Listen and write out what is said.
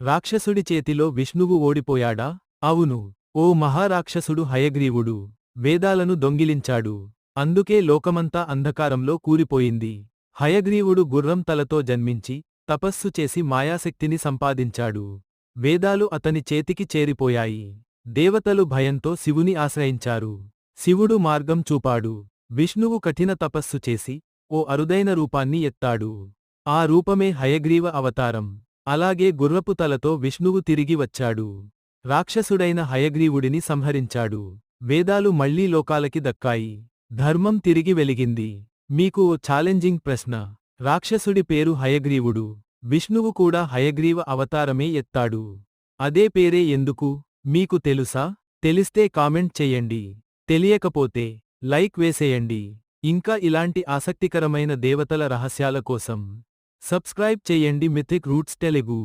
రాక్షసుడి చేతిలో విష్ణువు ఓడిపోయాడా? అవును. ఓ మహారాక్షసుడు హయగ్రీవుడు వేదాలను దొంగిలించాడు. అందుకే లోకమంతా అంధకారంలో కూలిపోయింది. హయగ్రీవుడు గుర్రం తలతో జన్మించి తపస్సు చేసి మాయాశక్తిని సంపాదించాడు. వేదాలు అతని చేతికి చేరిపోయాయి. దేవతలు భయంతో శివుని ఆశ్రయించారు. శివుడు మార్గం చూపాడు. విష్ణువు కఠిన తపస్సు చేసి ఓ అరుదైన రూపాన్ని ఎత్తాడు. ఆ రూపమే హయగ్రీవ అవతారం. అలాగే గుర్రపు తలతో విష్ణువు తిరిగి వచ్చాడు. రాక్షసుడైన హయగ్రీవుడిని సంహరించాడు. వేదాలు మళ్ళీ లోకాలకి దక్కాయి. ధర్మం తిరిగి వెలిగింది. మీకు ఓ ఛాలెంజింగ్ ప్రశ్న. రాక్షసుడి పేరు హయగ్రీవుడు. విష్ణువు కూడా హయగ్రీవ అవతారమే ఎత్తాడు. అదే పేరే ఎందుకు? మీకు తెలుసా? తెలిస్తే కామెంట్ చెయ్యండి తెలియకపోతే లైక్ వేసేయండి. ఇంకా ఇలాంటి ఆసక్తికరమైన దేవతల రహస్యాల కోసం సబ్స్క్రైబ్ చేయండి మిథిక్ రూట్స్ తెలుగు.